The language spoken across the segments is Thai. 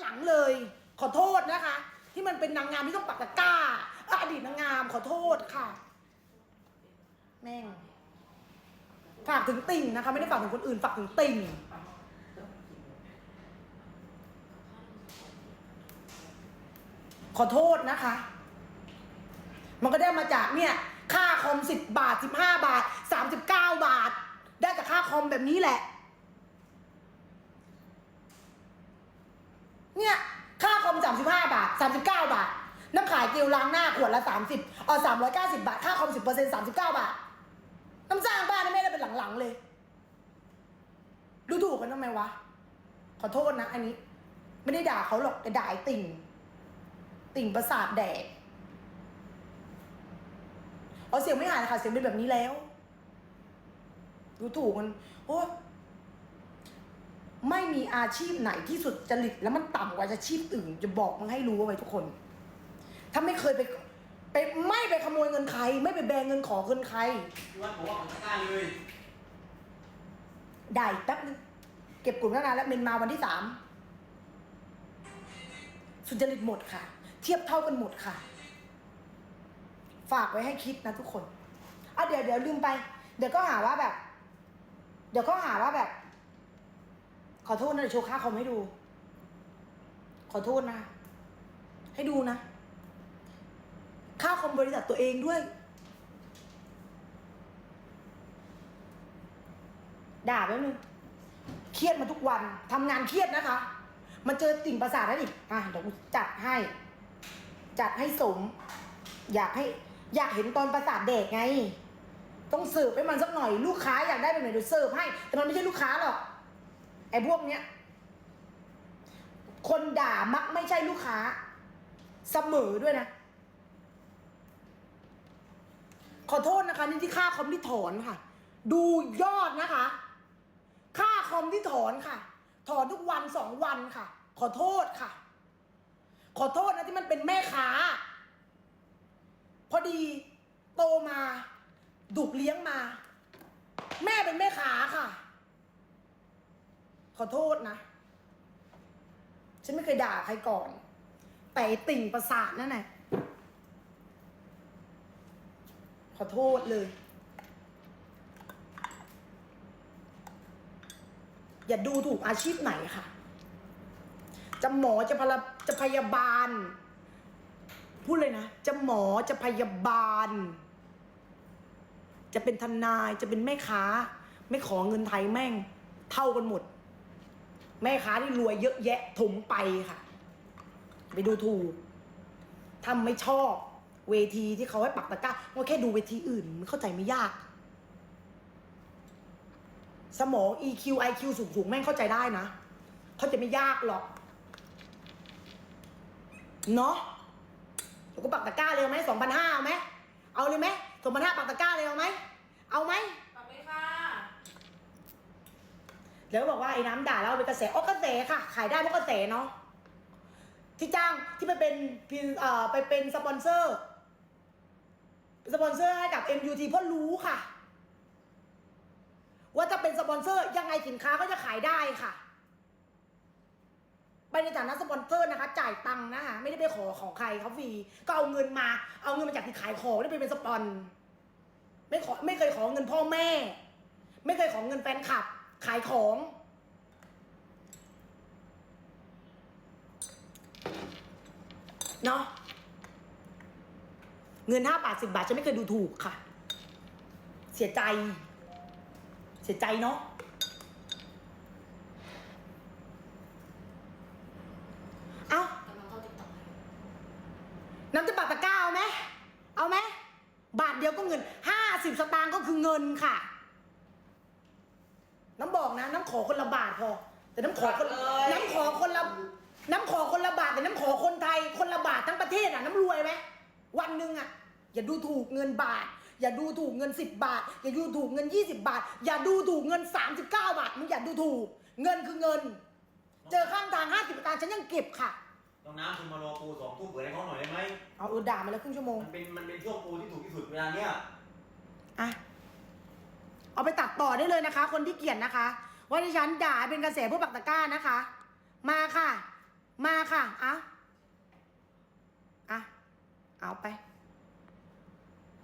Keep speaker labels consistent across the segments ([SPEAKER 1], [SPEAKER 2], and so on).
[SPEAKER 1] หลังๆเลย ขอโทษนะคะ ที่มันเป็นนางงามที่ต้องปักตะกร้าอะอดีตนางงามขอโทษค่ะ แม่งฝากถึงติ่งนะคะ ไม่ได้ฝากถึงคนอื่นฝากถึงติ่งขอโทษนะคะ มันก็ได้มาจากเนี่ย ค่าคอมสิบบาทสิบห้าบาทสามสิบเก้าบาท ได้จากค่าคอมแบบนี้แหละ เนี่ยค่าคอมสามสิบห้าบาทสามสิบเก้าบาท น้ำขายเจลล้างหน้าขวดละสามสิบเออสามร้อยเก้าสิบาท ค่าคอมสิบเปอร์เซ็นต์สามสิบเก้าบาท น้ำสร้างบ้านนี่ไม่ได้เป็นหลังๆเลย ดูถูกกันทำไมวะ ขอโทษนะ อันนี้ ไม่ได้ด่าเขาหรอกแต่ด่าไอ้ติ่ง ติ่งประสาทแดกเอาเสียงไม่หายค่ะ เสียงเป็นแบบนี้แล้ว ดูถูกมันโอ้ ไม่มีอาชีพไหนที่สุดจริตแล้วมันต่ำกว่าอาชีพอื่น จะบอกมึงให้รู้เอาไว้ทุกคน ถ้าไม่เคยไปไปไม่ไปขโมยเงินใคร ไม่ไปแบงเงินขอเงินใคร
[SPEAKER 2] พี่วัดบอกว่าของตะกร้าเลย
[SPEAKER 1] ได้แป๊บนึงเก็บกลุ่มตั้งนานแล้วเมนมาวันที่สามสุจริตหมดค่ะ เทียบเท่ากันหมดค่ะ ฝากไว้ให้คิดนะทุกคนอะเดี๋ยวเดี๋ยวลืมไป เดี๋ยวก็หาว่าแบบ เดี๋ยวก็หาว่าแบบข อโทษนะเดี๋ยวโชว์ค่าคอมให้ดู ขอโทษนะ ให้ดูนะ ค่าคอมบริษัทตัวเองด้วย ด่าไว้นึงเครียดมาทุกวันทำงานเครียดนะคะ มันเจอติ่งประสาทนั่นอีกอะเดี๋ยวกูจัดให้ จัดให้สม อยากให้ อยากเห็นตอนประสาทเด็กไง ต้องเสิร์ฟให้มันสักหน่อย ลูกค้าอยากได้แบบไหนเดี๋ยวเสิร์ฟให้ แต่มันไม่ใช่ลูกค้าหรอก ไอ้พวกเนี้ย คนด่ามักไม่ใช่ลูกค้า เสมอด้วยนะ ขอโทษนะคะ นี่ที่ค่าคอมที่ถอนค่ะ ดูยอดนะคะ ค่าคอมที่ถอนค่ะ ถอนทุกวันสองวันค่ะ ขอโทษค่ะ ขอโทษนะที่มันเป็นแม่ค้า พอดีโตมาดุเลี้ยงมา แม่เป็นแม่ค้าค่ะ ขอโทษนะ ฉันไม่เคยด่าใครก่อน แต่ติ่งประสาทนั่นแหละขอโทษเลย อย่าดูถูกอาชีพไหนค่ะ จะหมอจะพลจะพยาบาล พูดเลยนะ จะหมอจะพยาบาล จะเป็นทนายจะเป็นแม่ค้า ไม่ขอเงินไทยแม่ง เท่ากันหมด แม่ค้าที่รวยเยอะแยะถมไปค่ะ ไปดูถูกทำไม่ชอบ เวทีที่เขาให้ปักตะกร้าก็แค่ดูเวทีอื่นมันเข้าใจไม่ยาก สมอง EQ IQ สูงสูงๆแม่งเข้าใจได้นะเขาจะไม่ยากหรอก เนาะเดี๋ยวกูปักตะกร้าเลยเอาไหมสองพันห้าเอาไหมเอาเลยไหมสองพันห้าปักตะกร้าเลยเอาไหมเอาไหม
[SPEAKER 3] ขอบคุณค่ะ
[SPEAKER 1] แล้วบอกว่าไอ้น้ำด่าแล้วเอาเป็นกระแสโอ๋อกระแสค่ะ ขายได้เพราะกระแสเนาะที่จ้างที่ไปเป็นพรีเอ่อไปเป็นสปอนเซอร์เป็นสปอนเซอร์ให้กับ MUT เพราะรู้ค่ะ ว่าถ้าเป็นสปอนเซอร์ยังไงสินค้าก็จะขายได้ค่ะ ไปในฐานะสปอนเซอร์นะคะ จ่ายตังค์นะคะไม่ได้ไปขอของใครเขาฟรีก็เอาเงินมา เอาเงินมาจากที่ขายของได้ไปเป็นสปอน ไม่ขอไม่เคยขอเงินพ่อแม่ ไม่เคยขอเงินแฟนคลับ ขายของ เนาะเงินห้าบาทสิบาท ฉันไม่เคยดูถูกค่ะ เสียใจ เสียใจเนาะเอา
[SPEAKER 3] กำลังเข้าติ๊กต็อก
[SPEAKER 1] น้ำจะบาทตะก้าเอาไหมเอาไหมบาทเดียวก็เงินห้าสิบสตางค์ก็คือเงินค่ะ น้ำบอกนะ น้ำ ขอคนละบาทพอ แต่น้ำขอคนน้ำขอคนละน้ำขอคนละบาทแต่น้ำขอคนไทยคนละบาททั้งประเทศอะน้ำรวยไหมวันหนึ่งอะอย่าดูถูกเงินบาท อย่าดูถูกเงินสิบบาท อย่าดูถูกเงินยี่สิบาท อย่าดูถูกเงินสามสิบเก้าบาทมึงอย่าดูถูก เงินคือเงิน เจอข้างทางห้าสิบตางค์ฉันยังเก็บค่ะ
[SPEAKER 2] น้องน้ำคุณมารอปูสองทุ่มเปิดให้เขาหน่อยได้ไหม
[SPEAKER 1] เอาเออด่ามาแล้วครึ่งชั่วโมง
[SPEAKER 2] มันเป็นมันเป็นช่วงปูที่ถูกที่สุดเวลาเนี้ย
[SPEAKER 1] อะ เอาไปตัดต่อได้เลยนะคะ คนที่เกลียดนะคะ ว่าดิฉันด่าเป็นกระแสผู้ปักตะก้านะคะ มาค่ะ มาค่ะอะอะเอาไป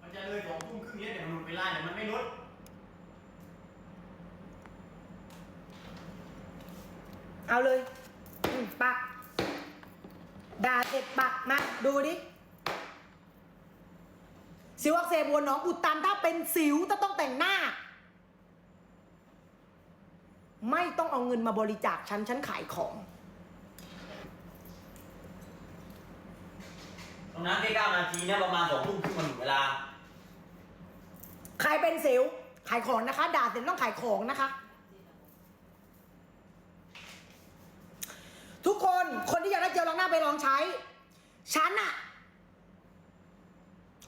[SPEAKER 1] มันจะเลยสองทุ่ม
[SPEAKER 2] ครึ่งเนี้ยเดี๋ยวหลุดเวลาเดี๋ยวมันไม่ลด
[SPEAKER 1] เอาเลยปักด่าเสร็จปักมาดูดิ สิวอักเสบวนหนองอุดตันถ้าเป็นสิวจะต้องแต่งหน้า ไม่ต้องเอาเงินมาบริจาคฉันฉันขายของ
[SPEAKER 2] ตรงนั้นแค่เก้านาทีเนี่ยประมาณสองทุ่มครึ่งมันถึงเวลา
[SPEAKER 1] ใครเป็นสิวขายของนะคะ ด่าเสร็จต้องขายของนะคะ ทุกคนคนที่อยากได้เจลล้างหน้าไปลองใช้ฉันอะ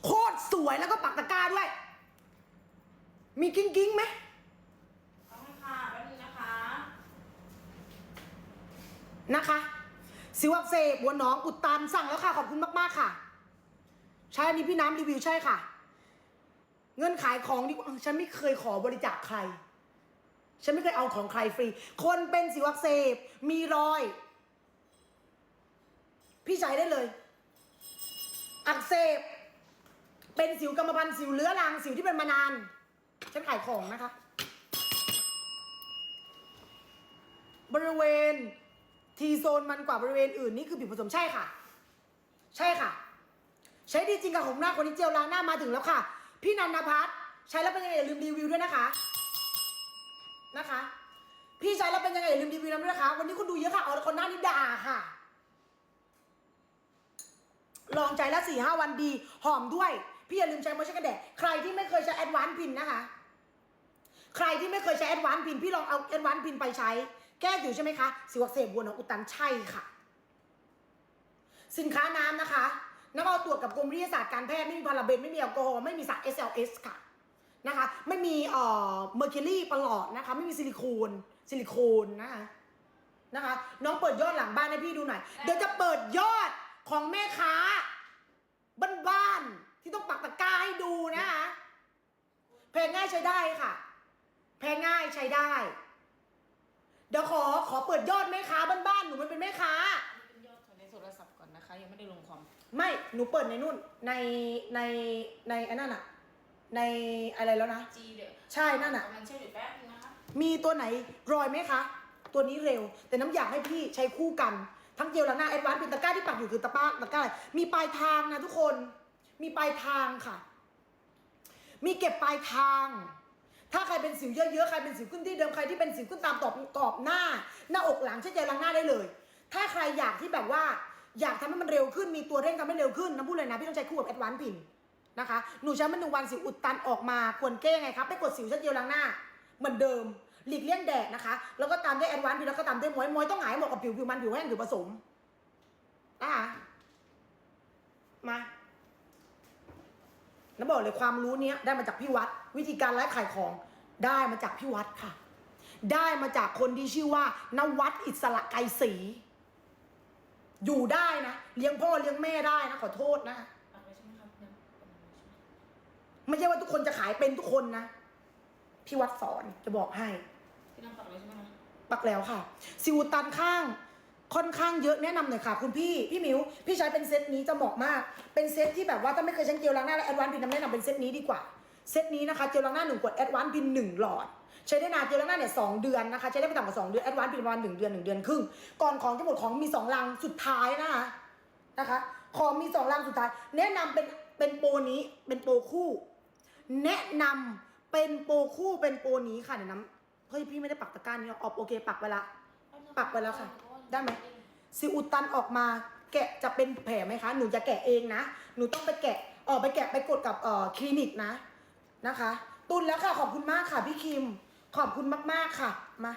[SPEAKER 1] โคตรสวยแล้วก็ปักตะกร้าด้วย มีกิ้งกิ้งๆไหม
[SPEAKER 3] เอาให้ค่ะแป๊บนึงนะคะ
[SPEAKER 1] นะคะ สิวอักเสบหัวหนองอุดตันสั่งแล้วค่ะ ขอบคุณมากๆค่ะ ใช่อันนี้พี่น้ำรีวิวใช่ค่ะ เงินขายของดีกว่าฉันไม่เคยขอบริจาคใคร ฉันไม่เคยเอาของใครฟรี คนเป็นสิวอักเสบมีรอย พี่ใช้ได้เลย อักเสบเป็นสิวกรรมพันธุ์สิวเรื้อรังสิวที่เป็นมานาน ฉันขายของนะคะ บริเวณ ทีโซนมันกว่าบริเวณอื่นนี่คือผิวผสมใช่ค่ะ ใช่ค่ะ ใช้ดีจริงกับผมหน้าคนนี้เจลล้างหน้ามาถึงแล้วค่ะ พี่นันนพัฒใช้แล้วเป็นยังไงอย่าลืมรีวิวด้วยนะคะนะคะ พี่ใช้แล้วเป็นยังไงอย่าลืมรีวิวนะด้วยนะคะ วันนี้คนดูเยอะค่ะเอาคนหน้านี่ด่าค่ะ ลองใจละสี่ห้าวันดี หอมด้วย พี่อย่าลืมใช้มอยเจอร์กันแดดใครที่ไม่เคยใช้แอดวานซ์พินนะคะ ใครที่ไม่เคยใช้แอดวานซ์พินพี่ลองเอาแอดวานซ์พินไปใช้ แก้อยู่ใช่ไหมคะสิวอักเสบบัวหนองอุตันใช่ค่ะ สินค้าน้ำนะคะน้ำเอาตรวจกับกรมวิทยาศาสตร์การแพทย์ไม่มีพาราเบนไม่มีแอลกอฮอล์ไม่มีสาร SLS ค่ะนะคะ ไม่มีเอ่อเมอร์คิวรี่ประหลอดนะคะ ไม่มีซิลิโคนซิลิโคนนะคะนะคะ น้องเปิดยอดหลังบ้านให้พี่ดูหน่อย เดี๋ยวจะเปิดยอดของแม่ค้าบ้านๆที่ต้องปักตะกร้าให้ดูนะคะแพงง่ายใช้ได้ค่ะ แพงง่ายใช้ได้ เดี๋ยวขอขอเปิดยอดแม่ค้าบ้านๆหนูมันเป็นแม่ค้า
[SPEAKER 3] นี่เป็นยอดของในโทรศัพท์ก่อนนะคะ ยังไม่ได้ลงความ
[SPEAKER 1] ไม่หนูเปิดในนู่นในในในอันนั้นอะในอะไรแล้วนะ
[SPEAKER 3] จีเดี๋ยว
[SPEAKER 1] ใช่นั่นน่ะ
[SPEAKER 3] กำลังเชื่ออยู่แป๊บนึงนะคะ
[SPEAKER 1] มีตัวไหนรอยไหมคะ ตัวนี้เร็ว แต่น้ำอยากให้พี่ใช้คู่กัน ทั้งเจลล้างหน้าแอดวานซ์เป็นตะกร้าที่ปักอยู่คือตะป้าตะกร้าอะไรมีปลายทางนะทุกคน มีปลายทางค่ะ มีเก็บปลายทาง ถ้าใครเป็นสิวเยอะๆ ใครเป็นสิวขึ้นที่เดิม ใครที่เป็นสิวขึ้นตามตอบกรอบหน้า หน้าอกหลังใช้เจลล้างหน้าได้เลย ถ้าใครอยากที่แบบว่า อยากทำให้มันเร็วขึ้น มีตัวเร่งทำให้เร็วขึ้นน้ำพูดเลยนะ พี่ต้องใช้คู่กับแอดวานซ์พินนะคะ หนูใช้มันหนึ่งวันสิวอุดตันออกมาควรแก้ไงครับไปกดสิวใช้เจลล้างหน้า เหมือนเดิม หลีกเลี่ยงแดดนะคะ แล้วก็ตามด้วยแอดวานซ์พินแล้วก็ตามด้วยมอยมอยต้องหายเหมาะกับผิวผิวมันผิวแห้งผิวผสมนะคะมา แล้วบอกเลยความรู้เนี้ยได้มาจากพี่วัด วิธีการไลฟ์ขายของได้มาจากพี่วัดค่ะ ได้มาจากคนที่ชื่อว่านวัดอิสระไกรศรีอยู่ได้นะเลี้ยงพ่อเลี้ยงแม่ได้นะขอโทษนะ
[SPEAKER 3] ปักเลยใช่ไหมครับยังปักเลยใช่ไหม
[SPEAKER 1] ไม่ใช่ว่าทุกคนจะขายเป็นทุกคนนะพี่วัดสอนจะบอกให้
[SPEAKER 3] พี่น้ำปักเลยใช่ไหมคะ
[SPEAKER 1] ปักแล้วค่ะสิวตันข้าง ค่อนข้างเยอะแนะนำหน่อยค่ะ คุณพี่ พี่มิวพี่ใช้เป็นเซตนี้จะเหมาะมาก เป็นเซตที่แบบว่าถ้าไม่เคยใช้เจลล้างหน้าและแอดวานซ์พินน้ำแนะนำเป็นเซตนี้ดีกว่า เซตนี้นะคะเจลล้างหน้าหนึ่งขวดแอดวานซ์พินหนึ่งหลอด ใช้ได้นานเจลล้างหน้าเนี่ยสองเดือนนะคะใช้ได้ไม่ต่ำกว่าสองเดือนแอดวานซ์พินประมาณหนึ่งเดือนหนึ่งเดือนครึ่งก่อนของจะหมดของมีสองลังสุดท้ายนะคะนะคะของมีสองลังสุดท้าย แนะนำเป็นเป็นโปรนี้เป็นโปรคู่ แนะนำเป็นโปรคู่เป็นโปรนี้ค่ะเดี๋ยวน้ำเฮ้ยพี่ไม่ได้ปักตะกร้านี้หรอกออกโอเคปักไปละปักไว้แล้วค่ะ ได้ไหมสิวอุดตันออกมา แกะจะเป็นแผลไหมคะ หนูจะแกะเองนะ หนูต้องไปแกะออกไปแกะไปกดกับเอ่อคลินิกนะนะคะ ตุนแล้วค่ะขอบคุณมากค่ะพี่คิม ขอบคุณมากๆค่ะมา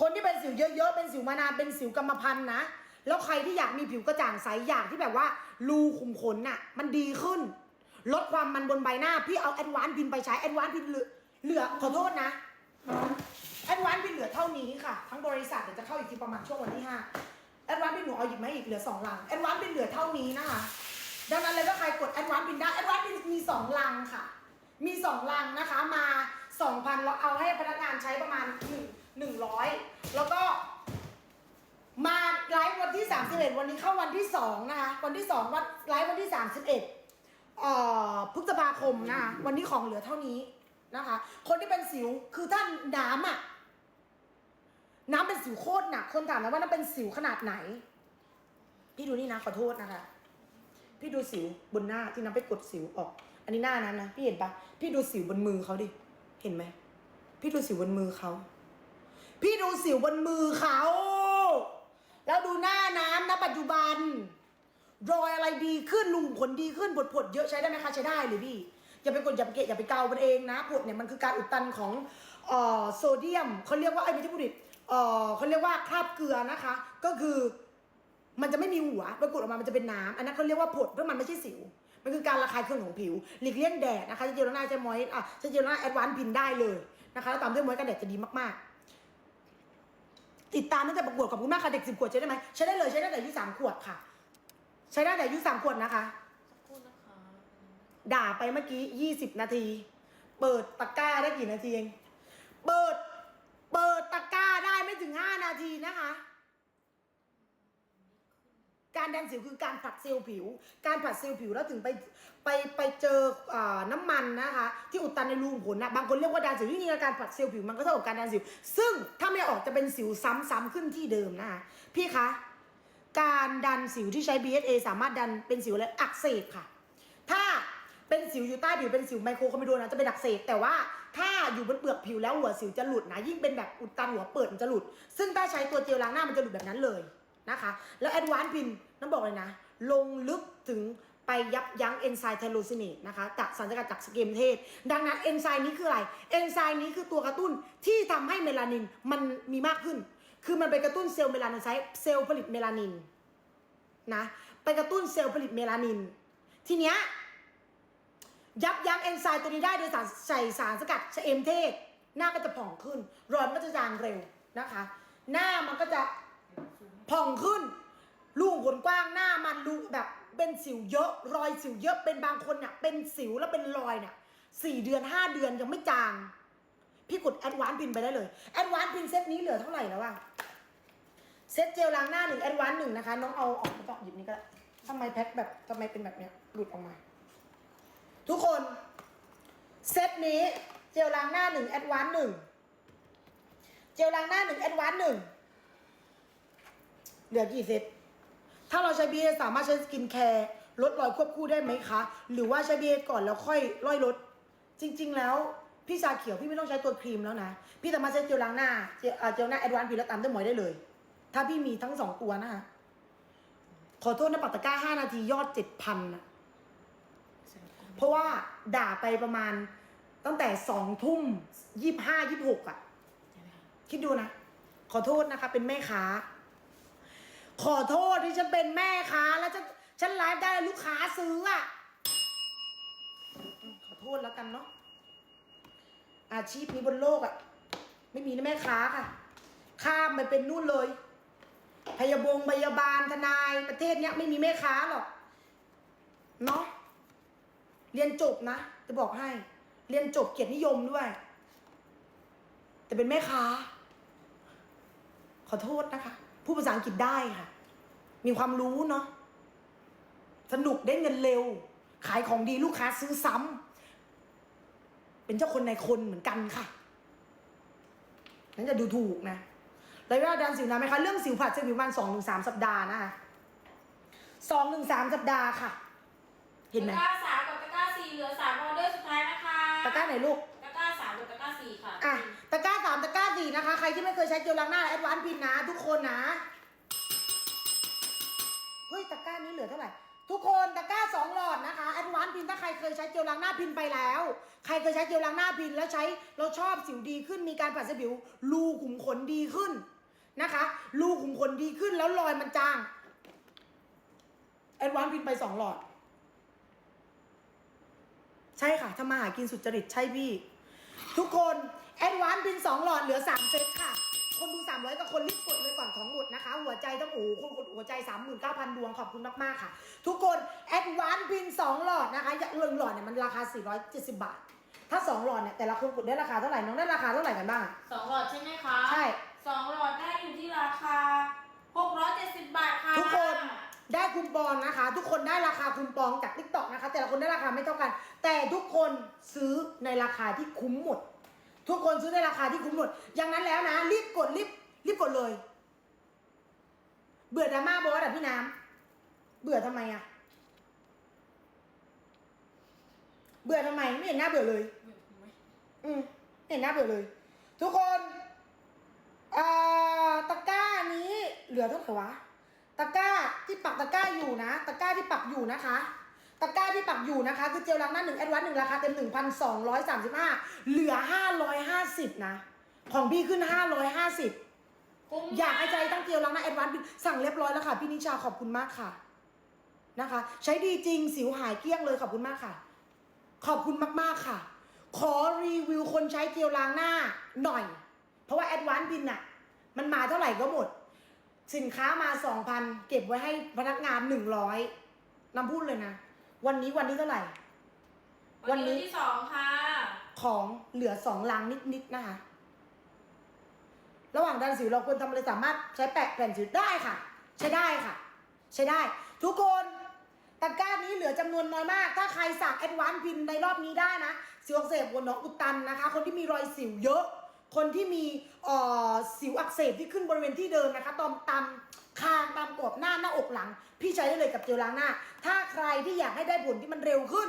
[SPEAKER 1] คนที่เป็นสิวเยอะๆ เป็นสิวมานานเป็นสิวกรรมพันธุ์นะ แล้วใครที่อยากมีผิวกระจ่างใสอยากที่แบบว่า รูขุมขนน่ะ มันดีขึ้น ลดความมันบนใบหน้า พี่เอาแอดวานซ์พินไปใช้แอดวานซ์พินเหลือ ขอโทษนะ แอดวานซ์พินเหลือเท่านี้ค่ะ ทั้งบริษัทเดี๋ยวจะเข้าอีกทีประมาณช่วงวันที่ห้าแอดวานซ์พินหนูเอาหยิบมาให้อีกเหลือสองลังแอดวานซ์พินเหลือเท่านี้นะคะดังนั้นเลยก็ใครกดแอดวานซ์พินได้แอดวานซ์พินมีสองลังค่ะ มีสองลังนะคะมาสองพันเราเอาให้พนักงานใช้ประมาณหนึ่งหนึ่งร้อยแล้วก็มาไลฟ์วันที่ 31 วันนี้เข้าวันที่ 2 นะคะ วันที่ 2 วันไลฟ์วันที่ 31เอ่อพฤษภาคมนะคะ วันนี้ของเหลือเท่านี้นะคะ คนที่เป็นสิวคือท่านน้ำอะ น้ำเป็นสิวโคตรหนักคนถามนะว่าน้ำเป็นสิวขนาดไหน พี่ดูนี่นะขอโทษนะคะ พี่ดูสิวบนหน้าที่น้ำไปกดสิวออก อันนี้หน้านั้นนะพี่เห็นปะพี่ดูสิวบนมือเขาดิเห็นไหมพี่ดูสิวบนมือเขาพี่ดูสิวบนมือเขาแล้วดูหน้าน้ำนะปัจจุบัน รอยอะไรดีขึ้นลุงผลดีขึ้นผดผดเยอะใช้ได้ไหมคะใช้ได้เลยพี่อย่าไปกดอย่าไปเกะอย่าไปเกามันเองนะผดเนี่ยมันคือการอุดตันของออโซเดียมเขาเรียกว่าไอ้ไม่ใช่พูดผิด เอ่อเขาเรียกว่าคราบเกลือนะคะ ก็คือมันจะไม่มีหัวปรากฏออกมามันจะเป็นน้ำอันนั้นเขาเรียกว่าผดเพราะมันไม่ใช่สิว มันคือการระคายเคืองของผิว หลีกเลี่ยงแดดนะคะจะเจลล้างหน้าจะมอยอะจะเจลล้างหน้าแอดวานซ์พินได้เลยนะคะแล้วตามด้วยมอยกันแดดจะดีมากๆ ติดตามตั้งแต่ประกวดขอบคุณมากค่ะเด็กสิบขวดใช้ได้ไหมใช้ได้เลยใช้ได้แต่อายุสามขวบค่ะ ใช้ได้แต่อายุสามขวดนะคะ
[SPEAKER 3] สักครู่นะคะ
[SPEAKER 1] ด่าไปเมื่อกี้ยี่สิบนาที เปิดตะกร้าได้กี่นาทีเอง เปิด เปิดตะกร้า ได้ถึงห้านาทีนะคะ การดันสิวคือการผัดเซลล์ผิว การผัดเซลล์ผิวแล้วถึงไปไปไปเจออน้ำมันนะคะ ที่อุดตันในรูขุมขนนะบางคนเรียกว่าดันสิวที่จริงการผัดเซลล์ผิวมันก็เท่ากับการดันสิว ซึ่งถ้าไม่ออกจะเป็นสิวซ้ำๆขึ้นที่เดิมนะคะพี่คะการดันสิวที่ใช้ BSA สามารถดันเป็นสิวอะไรอักเสบค่ะ ถ้าเป็นสิวอยู่ใต้ผิวเป็นสิวไมโครคอมมิโดนะจะเป็นอักเสบแต่ว่า ถ้าอยู่บนเปลือกผิวแล้วหัวสิวจะหลุดนะ ยิ่งเป็นแบบอุดตันหัวเปิดมันจะหลุด ซึ่งถ้าใช้ตัวเจลล้างหน้ามันจะหลุดแบบนั้นเลยนะคะ แล้วแอดวานซ์พินน้ำบอกเลยนะ ลงลึกถึงไปยับยั้งเอนไซม์ไทโรซินตนะคะจากสารสกัดจากสเกมเทศ ดังนั้นเอนไซม์นี้คืออะไร เอนไซม์นี้คือตัวกระตุ้นที่ทำให้เมลานินมันมีมากขึ้น คือมันไปกระตุ้นเซลล์เมลานินไซต์เซลล์ผลิตเมลานินนะ ไปกระตุ้นเซลล์ผลิตเมลานิน ทีเนี้ย ยับยั้งเอนไซม์ตัวนี้ได้โดยสารใส่สารสกัดชะเอมเทศ หน้าก็จะผ่องขึ้น รอยมันก็จะจางเร็วนะคะ หน้ามันก็จะผ่องขึ้น ลูกขนกว้างหน้ามันลูแบบเป็นสิวเยอะ รอยสิวเยอะเป็นบางคนเนี่ยเป็นสิวแล้วเป็นรอยเนี่ยสี่เดือนห้าเดือนยังไม่จาง พี่กดแอดวานซ์พินไปได้เลยแอดวานซ์พินเซตนี้เหลือเท่าไหร่แล้วอะเซตเจลล้างหน้าหนึ่งแอดวานหนึ่งนะคะ น้องเอาออกมาต่อหยิบนี้ก็ได้ทำไมแพ็คแบบทำไมเป็นแบบเนี้ยหลุดออกมา ทุกคน เซตนี้เจลล้างหน้าหนึ่งแอดวานหนึ่งเจลล้างหน้าหนึ่งแอดวานหนึ่งเหลือกี่เซตถ้าเราใช้บีเอสามารถใช้สกินแคร์ลดรอยควบคู่ได้ไหมคะ หรือว่าใช้บีเอก่อนแล้วค่อยร่อยลด จริง ๆ แล้วพี่ชาเขียวพี่ไม่ต้องใช้ตัวครีมแล้วนะ พี่สามารถใช้เจลล้างหน้าเจลเจลหน้าแอดวานซ์พี่ล้วตามด้วยหมอยได้เลย ถ้าพี่มีทั้งสองตัวนะคะขอโทษนะปัตตะก้าห้านาทียอดเจ็ดพันนะ เพราะว่าด่าไปประมาณตั้งแต่สองทุ่มยี่ห้ายี่หกอะคิดดูนะ ขอโทษนะคะ เป็นแม่ค้า ขอโทษที่ฉันเป็นแม่ค้า แล้วฉันฉันไลฟ์ได้ลูกค้าซื้ออะขอโทษแล้วกันเนาะอาชีพนี้บนโลกอะไม่มีนะแม่ค้าค่ะ ข้ามไปเป็นนู่นเลย พยาบงพยาบาลทนายประเทศเนี้ยไม่มีแม่ค้าหรอก เนาะ เรียนจบนะ จะบอกให้ เรียนจบเกียรตินิยมด้วย แต่เป็นแม่ค้า ขอโทษนะคะพูดภาษาอังกฤษได้ค่ะ มีความรู้เนาะ สนุกได้เงินเร็ว ขายของดีลูกค้าซื้อซ้ำ เป็นเจ้าคนในคนเหมือนกันค่ะ นั้นจะดูถูกนะระยะเวลาดันสิวนานไหมคะ เรื่องสิวผัดจะอยู่ประมาณสองถึงสามสัปดาห์นะคะสองถึงสามสัปดาห์ค่ะ เห็นไหม
[SPEAKER 3] เหลือสามออเดอร์สุดท้ายนะคะ
[SPEAKER 1] ตะกร้าไหนลูก
[SPEAKER 3] ตะกร้าสามกับตะกร้าสี่ค่ะ
[SPEAKER 1] อะ ตะกร้าสามตะกร้าสี่นะคะ ใครที่ไม่เคยใช้เจลล้างหน้าแอดวานซ์พินนะ ทุกคนนะ เฮ้ย ตะกร้านี้เหลือเท่าไหร่ ทุกคนตะกร้าสองหลอดนะคะแอดวานซ์พินถ้าใครเคยใช้เจลล้างหน้าพินไปแล้ว ใครเคยใช้เจลล้างหน้าพินแล้วใช้เราชอบสิวดีขึ้น มีการผัดเซลล์ผิวรูขุมขนดีขึ้นนะคะรูขุมขนดีขึ้นแล้วรอยมันจางแอดวานซ์พินไปสองหลอดใช่ค่ะถ้ามาหากินสุจริตใช่พี่ ทุกคนแอดวานซ์บินสองหลอดเหลือสามเซตค่ะ คนดูสามร้อยกับคนรีบกดเลยก่อนของหมดนะคะ หัวใจต้องโอ้โหคนกดหัวใจสามหมื่นเก้าพันดวงขอบคุณมากๆค่ะ ทุกคนแอดวานซ์บินสองหลอดนะคะอย่าเรื่องหลอดเนี่ยมันราคาสี่ร้อยเจ็ดสิบบาท ถ้าสองหลอดเนี่ยแต่ละคนกดได้ราคาเท่าไหร่น้องได้ราคาเท่าไหร่กันบ้าง
[SPEAKER 3] สองหลอดใช่ไหมคะ
[SPEAKER 1] ใช่
[SPEAKER 3] สองหลอดได้อยู่ที่ราคาหกร้อยเจ็ดสิบบาทค่ะ
[SPEAKER 1] ทุกคน ได้คูปองนะคะ ทุกคนได้ราคาคูปองจากทิกตอกนะคะ แต่ละคนได้ราคาไม่เท่ากัน แต่ทุกคนซื้อในราคาที่คุ้มหมด ทุกคนซื้อในราคาที่คุ้มหมดอย่างนั้นแล้วนะรีบกดรีบรีบกดเลย เบื่อดราม่าบอสอะพี่น้ำเบื่อทำไมอะเบื่อทำไมไม่เห็นหน้าเบื่อเลย อืมไม่เห็นหน้าเบื่อเลย ทุกคนอ่าตะกร้านี้เหลือเท่าไหร่วะะกร้าที่ปักตะกร้าอยู่นะ ตะกร้าที่ปักอยู่นะคะ ตะกร้าที่ปักอยู่นะคะ คือเจลล้างหน้าหนึ่งแอดวานหนึ่งราคาเต็มหนึ่งพันสองร้อยสามสิบห้าเหลือห้าร้อยห้าสิบนะ ของพี่ขึ้นห้าร้อยห้าสิบอยากให้ใจตั้งเจลล้างหน้าแอดวานสั่งเรียบร้อยแล้วค่ะ พี่นิชาขอบคุณมากค่ะนะคะ ใช้ดีจริงสิวหายเกลี้ยงเลยขอบคุณมากค่ะ ขอบคุณมากๆค่ะ ขอรีวิวคนใช้เจลล้างหน้าหน่อย เพราะว่าแอดวานบินอะมันมาเท่าไหร่ก็หมด สินค้ามาสองพันเก็บไว้ให้พนักงานหนึ่งร้อยนำพูดเลยนะ วันนี้วันนี้เท่าไหร่
[SPEAKER 3] วันนี้ที่สองค่ะ
[SPEAKER 1] ของเหลือสองลังนิดๆนะคะ ระหว่างดันสิวเราควรทำอะไรสามารถใช้แปะแผ่นสิวได้ค่ะ ใช้ได้ค่ะ ใช้ได้ ทุกคนตะกร้านี้เหลือจำนวนน้อยมาก ถ้าใครสั่งแอดวานพินในรอบนี้ได้นะสิวอักเสบหัวหนองอุดตันนะคะ คนที่มีรอยสิวเยอะ คนที่มีอ่อสิวอักเสบที่ขึ้นบริเวณที่เดิมนะคะตอมตามคางตามกรอบหน้าหน้าอกหลัง พี่ใช้ได้เลยกับเจลล้างหน้า ถ้าใครที่อยากให้ได้ผลที่มันเร็วขึ้น